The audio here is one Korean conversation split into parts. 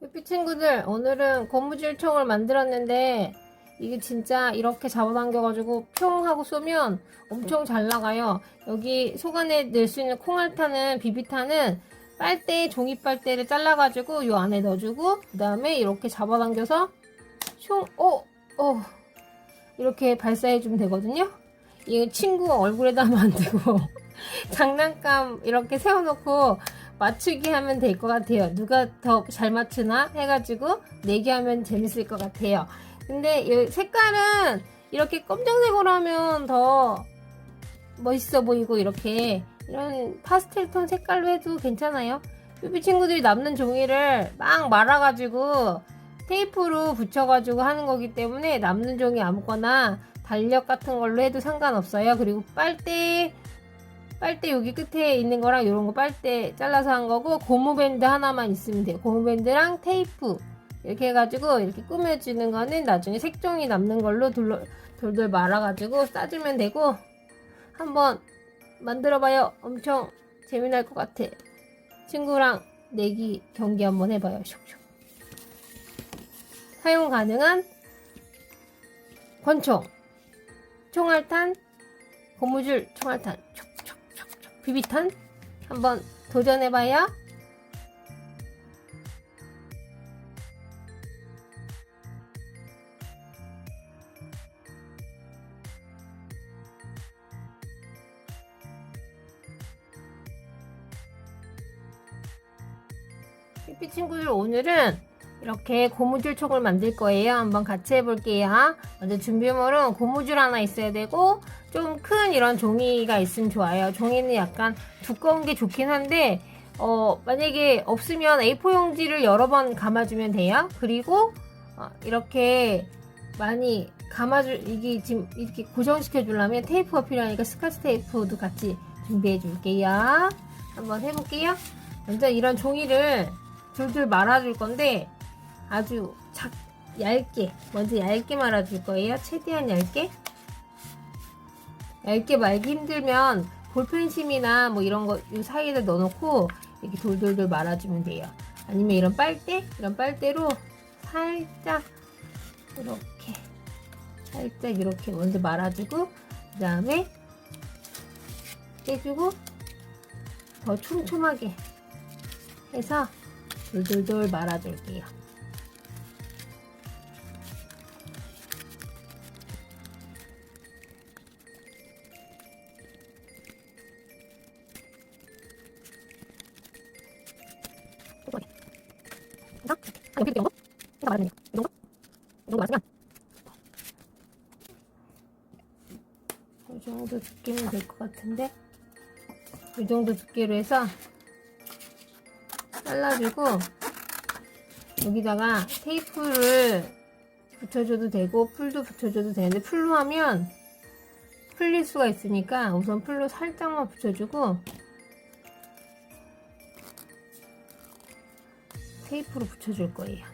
삐삐 친구들 오늘은 고무줄총을 만들었는데 이게 진짜 이렇게 잡아당겨가지고 평 하고 쏘면 엄청 잘 나가요. 여기 속 안에 넣을 수 있는 콩알타는 비비탄은 빨대 종이 빨대를 잘라가지고 요 안에 넣어주고 그 다음에 이렇게 잡아당겨서 총 어, 어 이렇게 발사해주면 되거든요. 이 친구 얼굴에다 되고 장난감 이렇게 세워놓고 맞추기 하면 될 것 같아요. 누가 더 잘 맞추나 해가지고 내기하면 재밌을 것 같아요. 근데 이 색깔은 이렇게 검정색으로 하면 더 멋있어 보이고 이렇게 이런 파스텔 톤 색깔로 해도 괜찮아요. 삐삐 친구들이 남는 종이를 막 말아가지고 테이프로 붙여가지고 하는 거기 때문에 남는 종이 아무거나 달력 같은 걸로 해도 상관없어요. 그리고 빨대 빨대 여기 끝에 있는 거랑 이런 거 빨대 잘라서 한 거고 고무밴드 하나만 있으면 돼요. 고무밴드랑 테이프 이렇게 해가지고 이렇게 꾸며주는 거는 나중에 색종이 남는 걸로 돌돌, 돌돌 말아가지고 싸주면 되고 한번 만들어봐요. 엄청 재미날 것 같아. 친구랑 내기 경기 한번 해봐요. 슉슉. 사용 가능한 권총, 총알탄, 고무줄 총알탄, 촉촉촉촉 비비탄 한번 도전해봐요. 삐삐 친구들 오늘은 이렇게 고무줄 촉을 만들 거예요. 한번 같이 해볼게요. 먼저 준비물은 고무줄 하나 있어야 되고 좀 큰 이런 종이가 있으면 좋아요. 종이는 약간 두꺼운 게 좋긴 한데 어, 만약에 없으면 A4 용지를 여러 번 감아주면 돼요. 그리고 어, 이렇게 많이 감아줄 이게 지금 이렇게 고정시켜 주려면 테이프가 필요하니까 스카치 테이프도 같이 준비해 줄게요. 한번 해볼게요. 먼저 이런 종이를 줄줄 말아줄 건데 아주 작 얇게 먼저 얇게 말아줄 거예요. 최대한 얇게 얇게 말기 힘들면 볼펜심이나 뭐 이런 거 이 사이에다 넣어놓고 이렇게 돌돌돌 말아주면 돼요. 아니면 이런 빨대 이런 빨대로 살짝 이렇게 살짝 이렇게 먼저 말아주고 그 다음에 떼주고 더 촘촘하게 해서 돌돌돌 말아줄게요. 여기 이렇게 정도? 이거 말하는 거? 이 정도? 이 정도 말았으면 이 정도 두께면 될 것 같은데 이 정도 두께로 해서 잘라주고 여기다가 테이프를 붙여줘도 되고 풀도 붙여줘도 되는데 풀로 하면 풀릴 수가 있으니까 우선 풀로 살짝만 붙여주고 테이프로 붙여줄 거예요.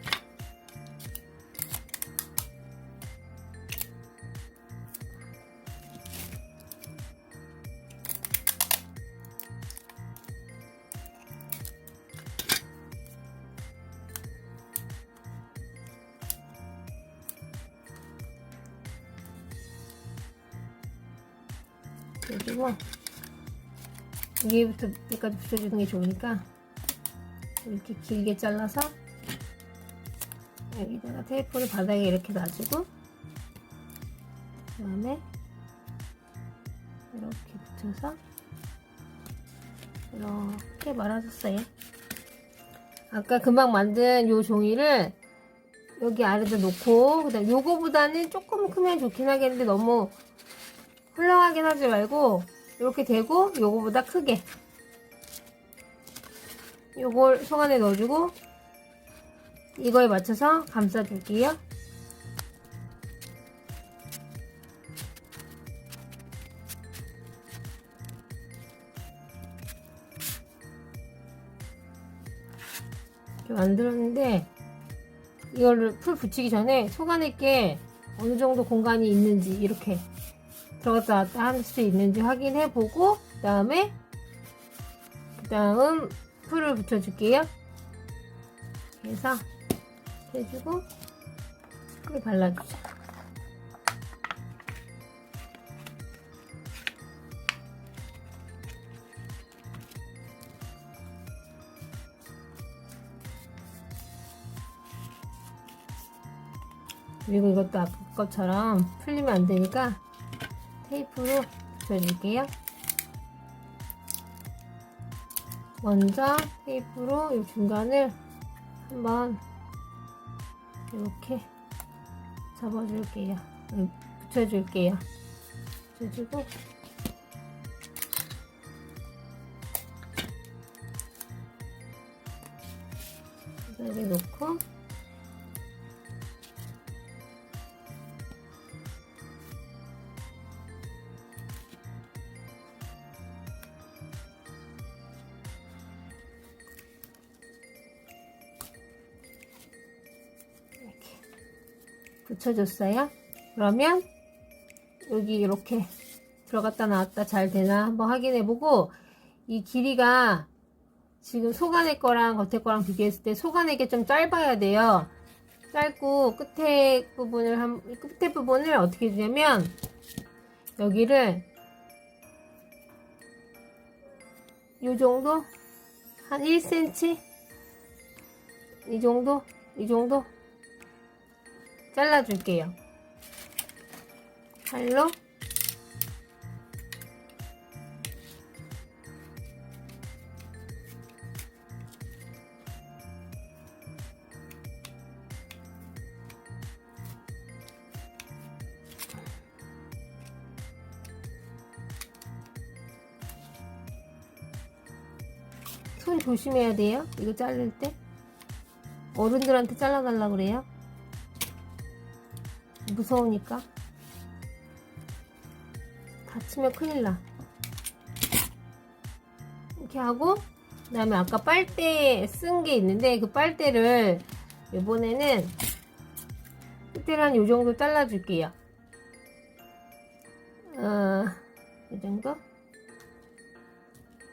그리고 여기부터 여기까지 붙여주는 게 좋으니까 이렇게 길게 잘라서 여기다가 테이프를 바닥에 이렇게 놔주고 그 다음에 이렇게 붙여서 이렇게 말아줬어요. 아까 금방 만든 요 종이를 여기 아래다 놓고 그 다음 요거보다는 조금 크면 좋긴 하겠는데 너무 훌렁하긴 하지 말고 이렇게 되고 요거보다 크게 요걸 속 안에 넣어주고 이거에 맞춰서 감싸줄게요. 만들었는데 이거를 풀 붙이기 전에 속 안에 게 어느 정도 공간이 있는지 이렇게 들어갔다 놨다 할 수 있는지 확인해 보고 그 다음에 그 다음 풀을 붙여줄게요. 해서 해주고 꿀 발라주자. 그리고 이것도 아까 것처럼 풀리면 안 되니까 테이프로 붙여줄게요. 먼저 테이프로 이 중간을 한번 이렇게 잡아줄게요. 음, 붙여줄게요. 붙여주고 여기 놓고 붙여줬어요. 그러면 여기 이렇게 들어갔다 나왔다 잘 되나 한번 확인해 보고 이 길이가 지금 속안의 거랑 겉에 거랑 비교했을 때 속안의 게 좀 짧아야 돼요. 짧고 끝에 부분을 한 끝에 부분을 어떻게 해주냐면 여기를 요 정도 한 1cm 이 정도 이 정도 잘라줄게요. 칼로 손 조심해야 돼요. 이거 자를 때 어른들한테 잘라달라 그래요. 무서우니까. 다치면 큰일 나. 이렇게 하고 그 다음에 아까 빨대 쓴 게 있는데 그 빨대를 이번에는 끝에를 한 요정도 잘라줄게요. 어, 이 정도?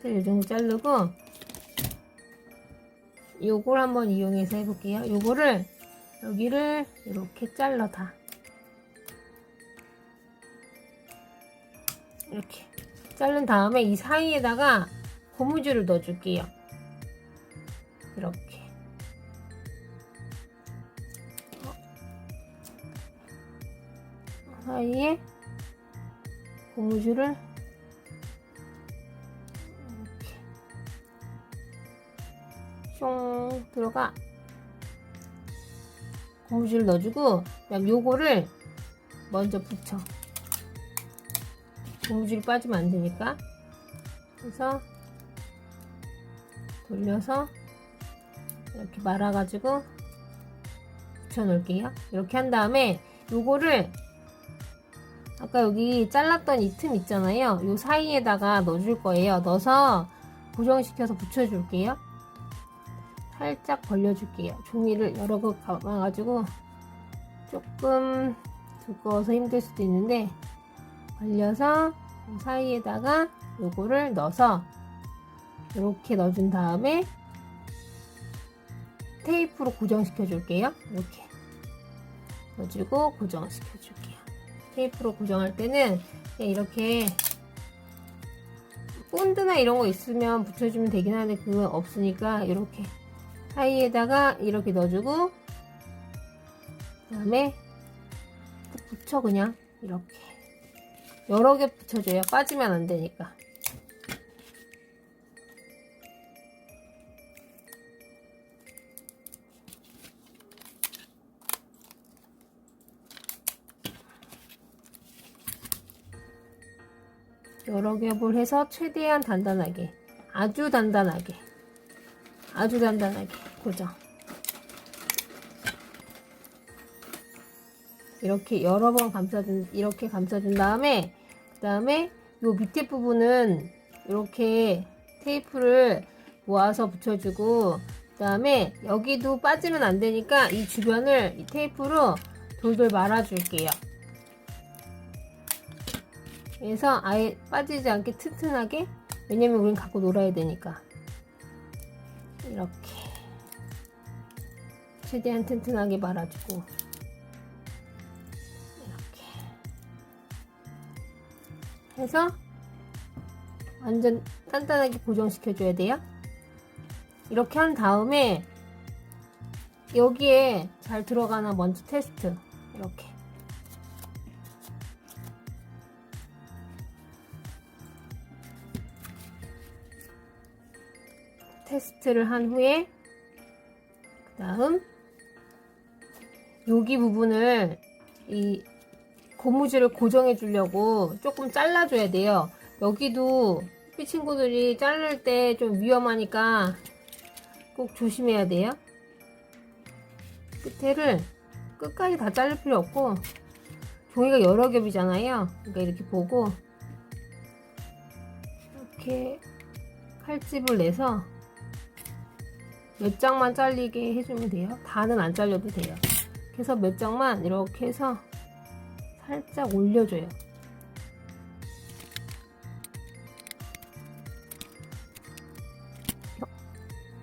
끝에 요정도 자르고 요걸 한번 이용해서 해볼게요. 요거를 여기를 이렇게 잘라 다 이렇게 자른 다음에 이 사이에다가 고무줄을 넣어줄게요. 이렇게. 어. 사이에 고무줄을 이렇게 숑 들어가 고무줄 넣어주고 그다음 요거를 먼저 붙여. 고무줄이 빠지면 안 되니까. 그래서 돌려서 이렇게 말아가지고 붙여 놓을게요. 이렇게 한 다음에 요거를 아까 여기 잘랐던 이 틈 있잖아요. 요 사이에다가 넣어줄 거예요. 넣어서 고정시켜서 붙여줄게요. 살짝 벌려줄게요. 종이를 여러 개 감아가지고 조금 두꺼워서 힘들 수도 있는데 벌려서 이 사이에다가 요거를 넣어서 이렇게 넣어준 다음에 테이프로 고정시켜 줄게요. 이렇게 넣어주고 고정시켜 줄게요. 테이프로 고정할 때는 이렇게 본드나 이런 거 있으면 붙여주면 되긴 하는데 그거 없으니까 이렇게 사이에다가 이렇게 넣어주고 그 다음에 붙여 그냥 이렇게 여러 개 붙여줘요. 빠지면 안 되니까. 여러 겹을 해서 최대한 단단하게, 아주 단단하게, 아주 단단하게 고정. 이렇게 여러 번 감싸준 이렇게 감싸준 다음에 그 다음에 요 밑에 부분은 이렇게 테이프를 모아서 붙여주고 그 다음에 여기도 빠지면 안 되니까 이 주변을 이 테이프로 돌돌 말아줄게요. 그래서 아예 빠지지 않게 튼튼하게 왜냐면 우린 갖고 놀아야 되니까 이렇게 최대한 튼튼하게 말아주고 해서 완전 단단하게 고정시켜 줘야 돼요. 이렇게 한 다음에 여기에 잘 들어가나 먼저 테스트 이렇게. 테스트를 한 후에 그 다음 여기 부분을 이 고무줄을 고정해 주려고 조금 잘라 줘야 돼요 여기도 이 친구들이 자를 때 좀 위험하니까 꼭 조심해야 돼요 끝에를 끝까지 다 자를 필요 없고 종이가 여러 겹이잖아요 그러니까 이렇게 보고 이렇게 칼집을 내서 몇 장만 잘리게 해주면 돼요. 다는 안 잘려도 돼요. 그래서 몇 장만 이렇게 해서 살짝 올려줘요.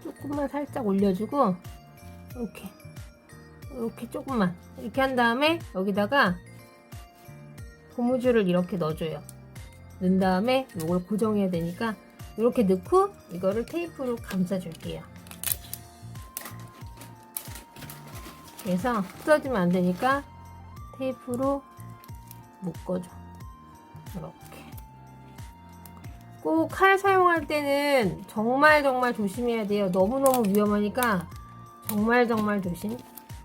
조금만 살짝 올려주고 이렇게 이렇게 조금만 이렇게 한 다음에 여기다가 고무줄을 이렇게 넣어줘요. 넣은 다음에 이걸 고정해야 되니까 이렇게 넣고 이거를 테이프로 감싸줄게요. 그래서 뜯어지면 안 되니까 테이프로 묶어줘. 이렇게. 꼭 칼 사용할 때는 정말 정말 조심해야 돼요. 너무너무 위험하니까 정말 정말 조심.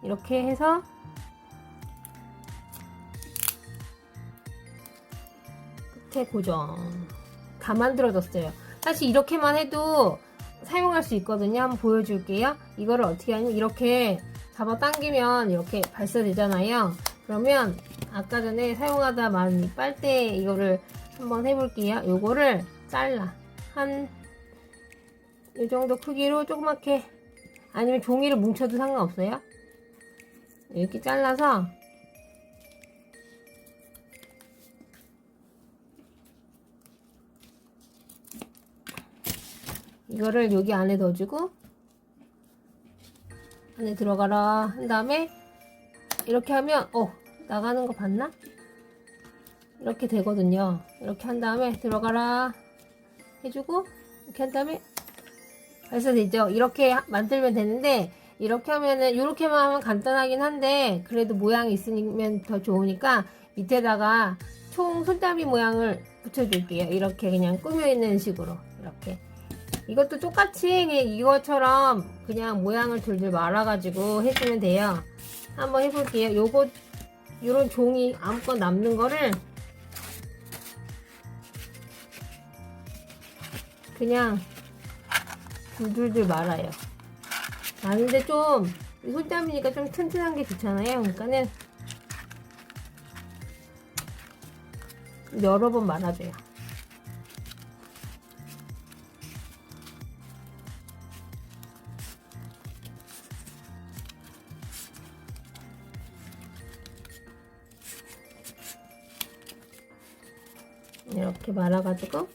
이렇게 해서 끝에 고정. 다 만들어졌어요. 사실 이렇게만 해도 사용할 수 있거든요. 한번 보여줄게요. 이거를 어떻게 하냐면 이렇게 잡아 당기면 이렇게 발사되잖아요. 그러면 아까 전에 사용하다 이 빨대 이거를 한번 해볼게요. 요거를 잘라. 한, 이 정도 크기로 조그맣게, 아니면 종이를 뭉쳐도 상관없어요. 이렇게 잘라서, 이거를 여기 안에 넣어주고, 안에 들어가라 한 다음에 이렇게 하면 어 나가는 거 봤나? 이렇게 되거든요 이렇게 한 다음에 들어가라 해주고 이렇게 한 다음에 발사되죠 이렇게 만들면 되는데 이렇게 하면은 이렇게만 하면 간단하긴 한데 그래도 모양이 있으면 더 좋으니까 밑에다가 총 손잡이 모양을 붙여줄게요 이렇게 그냥 꾸며있는 식으로 이렇게 이것도 똑같이 그냥 이것처럼 그냥 모양을 둘둘 말아가지고 해주면 돼요. 한번 해볼게요. 요거, 요런 종이 아무거나 남는 거를 그냥 둘둘둘 말아요. 마는데 좀 손잡이니까 좀 튼튼한 게 좋잖아요. 그러니까는 여러 번 말아줘요. 이렇게 말아가지고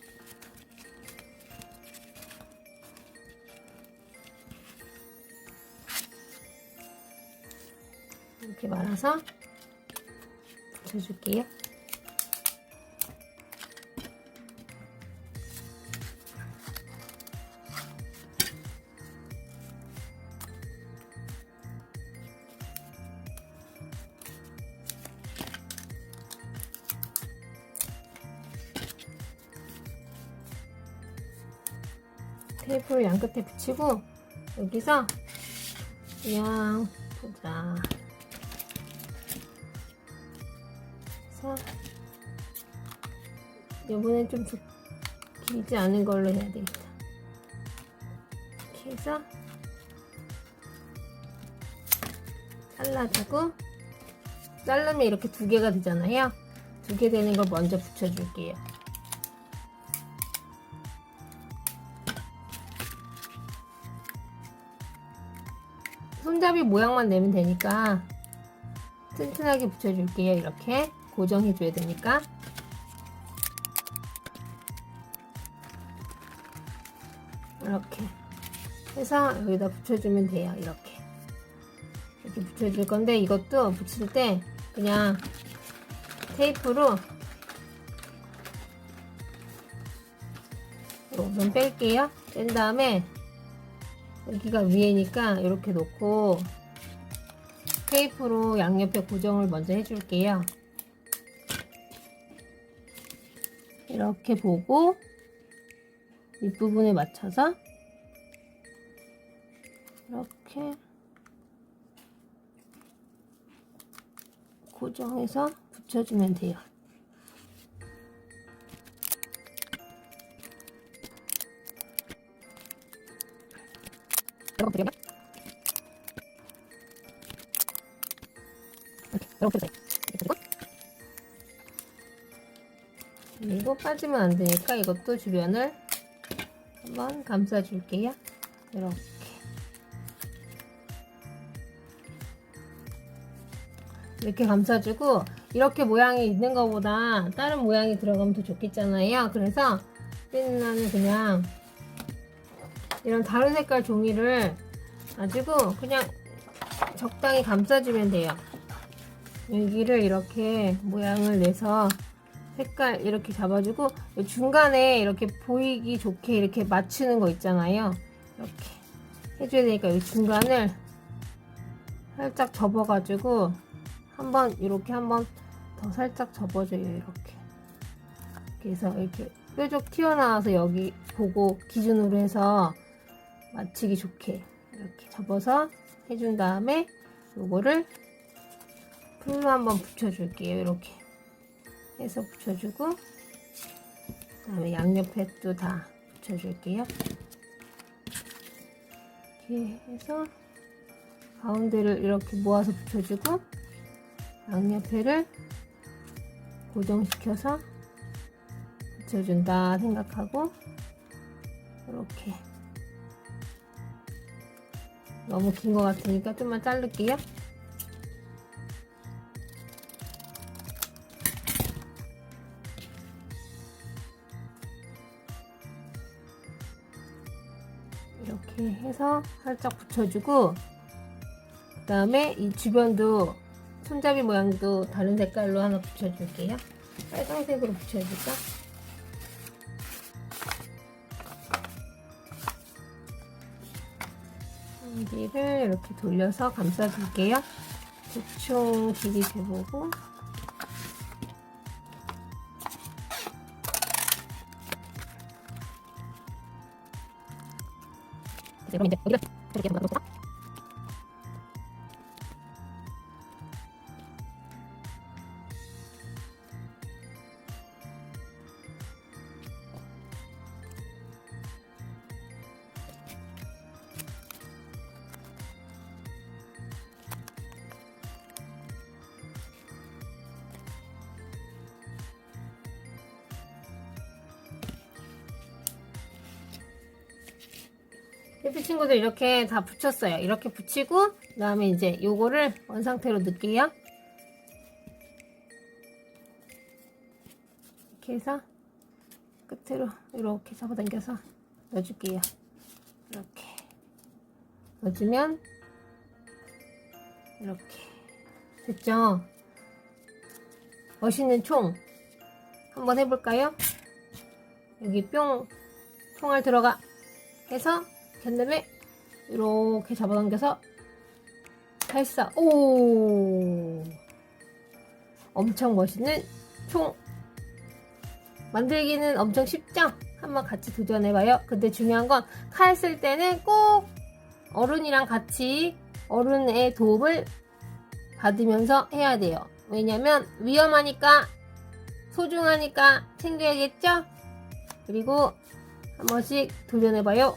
이렇게 말아서 붙여줄게요. 테이프를 양 끝에 붙이고 여기서 그냥 보자. 그래서 이번엔 좀 두- 길지 않은 걸로 해야 되겠다. 이렇게 해서 잘라주고 자르면 이렇게 두 개가 되잖아요. 두 개 되는 걸 먼저 붙여줄게요. 손잡이 모양만 내면 되니까 튼튼하게 붙여줄게요. 이렇게 고정해줘야 되니까. 이렇게 해서 여기다 붙여주면 돼요. 이렇게. 이렇게 붙여줄 건데 이것도 붙일 때 그냥 테이프로 우선 뺄게요. 뺀 다음에 여기가 위에니까 이렇게 놓고 테이프로 양옆에 고정을 먼저 해줄게요. 이렇게 보고 윗부분에 맞춰서 이렇게 고정해서 붙여주면 돼요. 이렇게 되고 그리고 빠지면 안 되니까 이것도 주변을 한번 감싸줄게요. 이렇게. 이렇게 감싸주고 이렇게 모양이 있는 것보다 다른 모양이 들어가면 더 좋겠잖아요. 그래서 핀나는 그냥 이런 다른 색깔 종이를 가지고 그냥 적당히 감싸주면 돼요. 여기를 이렇게 모양을 내서 색깔 이렇게 잡아주고 중간에 이렇게 보이기 좋게 이렇게 맞추는 거 있잖아요. 이렇게 해줘야 되니까 이 중간을 살짝 접어가지고 한번 이렇게 한번 더 살짝 접어줘요. 이렇게. 그래서 이렇게 뾰족 튀어나와서 여기 보고 기준으로 해서 맞추기 좋게 이렇게 접어서 해준 다음에 요거를 풀로 한번 붙여줄게요. 이렇게 해서 붙여주고 그다음에 양옆에 또 다 붙여줄게요. 이렇게 해서 가운데를 이렇게 모아서 붙여주고 양옆에를 고정시켜서 붙여준다 생각하고 이렇게 너무 긴 것 같으니까 좀만 자를게요. 이렇게 해서 살짝 붙여주고 그 다음에 이 주변도 손잡이 모양도 다른 색깔로 하나 붙여줄게요. 빨강색으로 붙여줄까? 여기를 이렇게 돌려서 감싸줄게요. 대충 길이 재보고 그럼 이제 여기를 이렇게 예쁜 친구들 이렇게 다 붙였어요. 이렇게 붙이고 그 다음에 이제 요거를 원상태로 넣을게요. 이렇게 해서 끝으로 이렇게 잡아당겨서 넣어줄게요. 이렇게 넣어주면 이렇게 됐죠? 멋있는 총 한번 해볼까요? 여기 뿅 총알 들어가 해서 캔다음에 이렇게 잡아당겨서 발사. 오! 엄청 멋있는 총. 만들기는 엄청 쉽죠? 한번 같이 도전해봐요. 근데 중요한 건 칼 쓸 때는 꼭 어른이랑 같이 어른의 도움을 받으면서 해야 돼요. 왜냐면 위험하니까 소중하니까 챙겨야겠죠? 그리고 한 번씩 도전해봐요